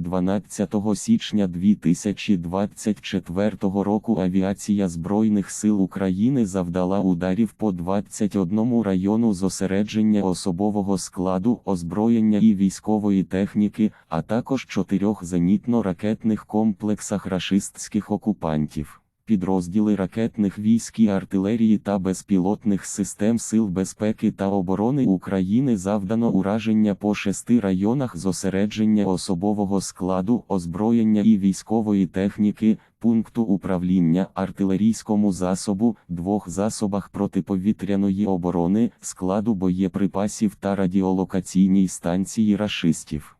12 січня 2024 року авіація Збройних сил України завдала ударів по 21 району зосередження особового складу, озброєння і військової техніки, а також чотирьох зенітно-ракетних комплексах рашистських окупантів. Підрозділи ракетних військ і артилерії та безпілотних систем Сил безпеки та оборони України завдано ураження по шести районах зосередження особового складу, озброєння і військової техніки, пункту управління, артилерійському засобу, двох засобах протиповітряної оборони, складу боєприпасів та радіолокаційній станції рашистів.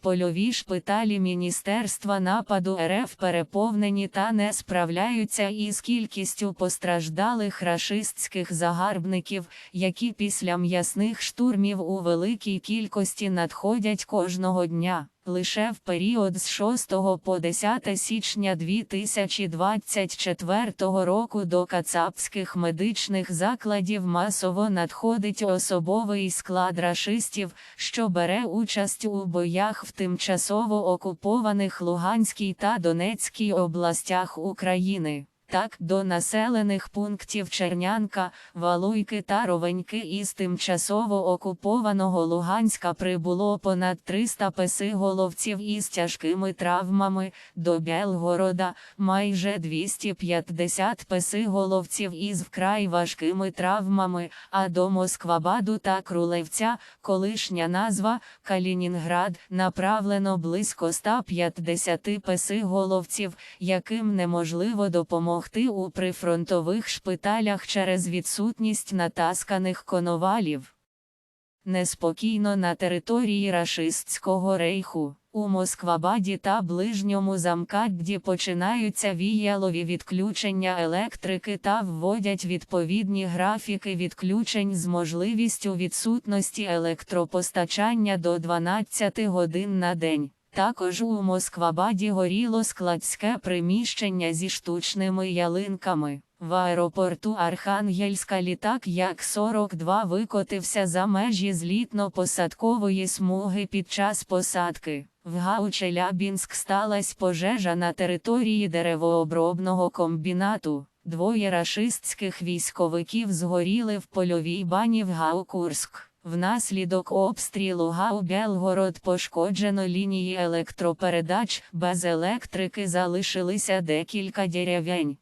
Польові шпиталі Міністерства нападу РФ переповнені та не справляються із кількістю постраждалих рашистських загарбників, які після м'ясних штурмів у великій кількості надходять кожного дня. Лише в період з 6 по 10 січня 2024 року до кацапських медичних закладів масово надходить особовий склад рашистів, що бере участь у боях в тимчасово окупованих Луганській та Донецькій областях України. Так, до населених пунктів Чернянка, Валуйки та Ровеньки із тимчасово окупованого Луганська прибуло понад 300 песиголовців із тяжкими травмами, до Белгорода майже 250 песиголовців із вкрай важкими травмами, а до Москвабаду та Крулевця, колишня назва Калінінград, направлено близько 150 песиголовців, яким неможливо допомогти допомогти у прифронтових шпиталях через відсутність натасканих коновалів. Неспокійно на території рашистського рейху. У Москвабаді та ближньому замкадді починаються віялові відключення електрики та вводять відповідні графіки відключень з можливістю відсутності електропостачання до 12 годин на день. Також у Москвабаді горіло складське приміщення зі штучними ялинками. В аеропорту Архангельська літак Як-42 викотився за межі злітно-посадкової смуги під час посадки. В Гаучелябінськ сталася пожежа на території деревообробного комбінату. Двоє рашистських військовиків згоріли в польовій бані в Гаукурськ. Внаслідок обстрілу Гау Белгород пошкоджено лінії електропередач, без електрики залишилися декілька деревень.